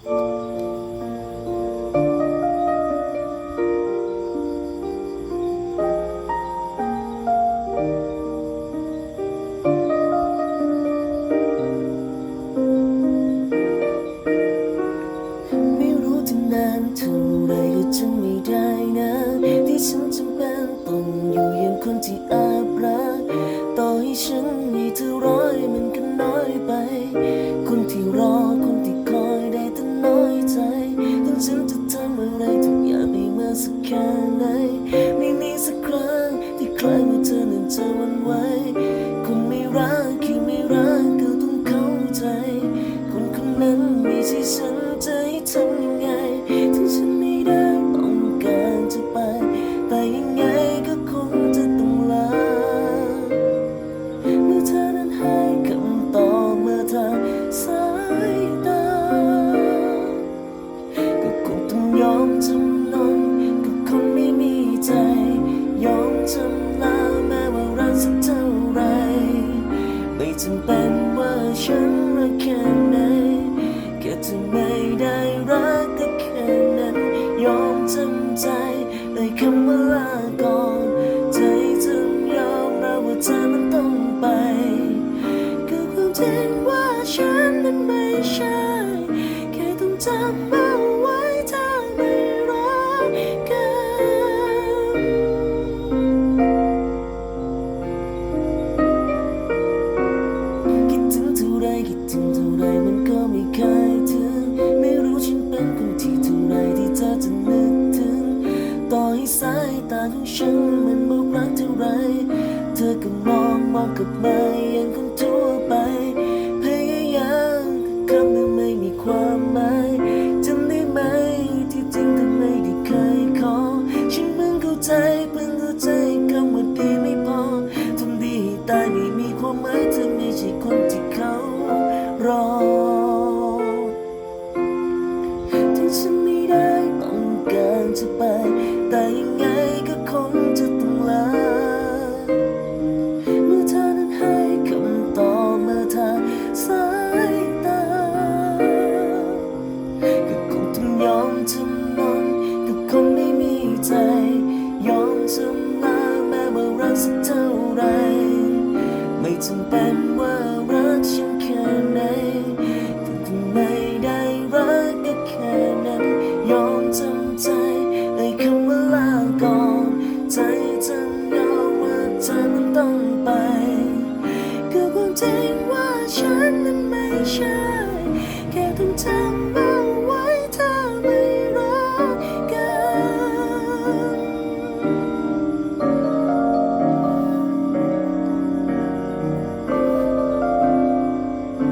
ไม่รู้จะนานเท่าไรก็จะไม่ได้นะ ที่ฉันจำเป็นต้องอยู่อย่างคนที่แอบรักต่อให้ฉันมีเท่าร้อยมันก็น้อยไป คนที่รอคน ฉันจะทำอะไรทุกอย่างให้มาสักแค่ไหน จำเป็นว่าฉันรักแค่ไหนแค่เธอไม่ได้รักก็แค่นั้น ยอมจำใจเลยคำว่าลาก่อนใจจึงยอมรับว่าเธอมันต้องไปคือความจริงว่าฉันนั้นไม่ใช่ แค่ต้องจำไว้ ไม่คิดถึงเท่าไรมันก็ไม่เคยถึง ไม่รู้ฉันเป็นคนที่เท่าไรที่เธอจะนึกถึง ต่อให้สายตาของฉันมันบอกรักเท่าไร เธอก็มองมองกับมาอย่างคงทั่วไป พยายามคำนั้นไม่มีความหมายจำได้ไหมที่จริงเธอไม่ได้เคยขอ ฉันเพิ่งเข้าใจเพิ่งเข้าใจคำว่า สักเท่าไรไม่จำเป็นว่ารักฉันแค่ไหนแต่ทำไมได้รักก็แค่นั้นยอมทำใจให้คำว่าลาก่อนใจเธอยอมว่าเธอมันต้องไป คือความจริงว่าฉันนั้นไม่ใช่